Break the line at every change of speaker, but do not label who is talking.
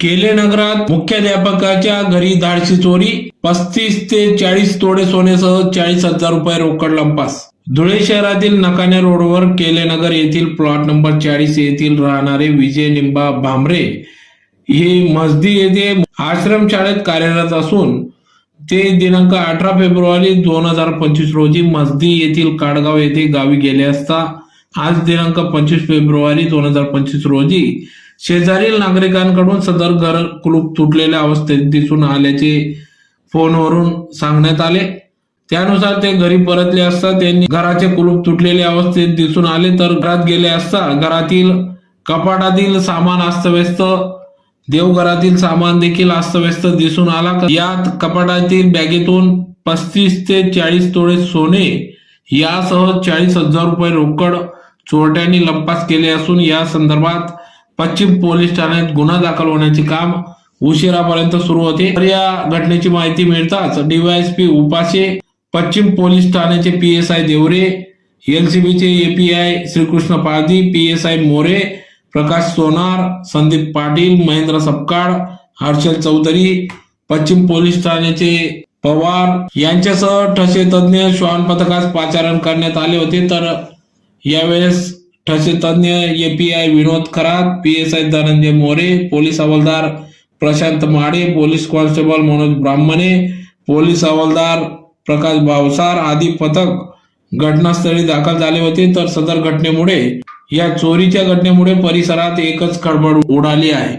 केले नगरात मुख्याध्यापकाच्या घरी धाडशी चोरी पस्तीस ते चाळीस तोडे सोन्यासह चाळीस हजार रुपये रोकड लंपास. धुळे शहरातील नकाने रोडवर केलेनगर येथील प्लॉट नंबर चाळीस येथील राहणारे विजय निंबा भांबरे हे मसदी येथे आश्रम शाळेत कार्यरत असून ते दिनांक अठरा फेब्रुवारी दोन हजार पंचवीस रोजी मसदी येथील काडगाव येथे गावी गेले असता आज दिनांक पंचवीस फेब्रुवारी दोन हजार पंचवीस रोजी शेजारील नागरिकांकडून सदर घर कुलूप तुटलेल्या अवस्थेत दिसून आल्याचे फोनवरून सांगण्यात आले. त्यानुसार ते घरी परतले असता त्यांनी घराचे कुलूप तुटलेले अवस्थेत दिसून आले. तर घरात गेले असता घरातील कपाटातील सामान अस्तव्यस्त देवघरातील सामान देखील अस्तव्यस्त दिसून आला. यात कपाटातील बॅगेतून पस्तीस ते चाळीस तोळे सोने यासह चाळीस हजार रुपये रोकड चोरट्यांनी लंपास केले असून या संदर्भात पश्चिम पोलीस ठाण्यात गुन्हा दाखल होण्याचे काम उशिरापर्यंत सुरू होते. तर या घटनेची माहिती मिळताच डीवायएसपी उपाशे पश्चिम पोलीस ठाण्याचे P S I Deore एलसीबीचे API Shrikrishna Pardhi P S I More Prakash Sonar Sandeep Patil Mahendra Sapkal Harshal Chaudhari पश्चिम पोलीस ठाण्याचे पवार यांच्यासह ठसे तज्ज्ञ श्वान पथकास पाचारण करण्यात आले होते. तर यावेळेस ठसे तज्ज्ञ API Vinod Kharat PSI Dhananjay More police हवालदार Prashant Made police constable Manoj Brahmane police हवालदार प्रकाश भावसार आदी पथक घटनास्थळी दाखल झाले होते. तर सदर घटनेमुळे या चोरीच्या घटनेमुळे परिसरात एकच खळबळ उडाली आहे.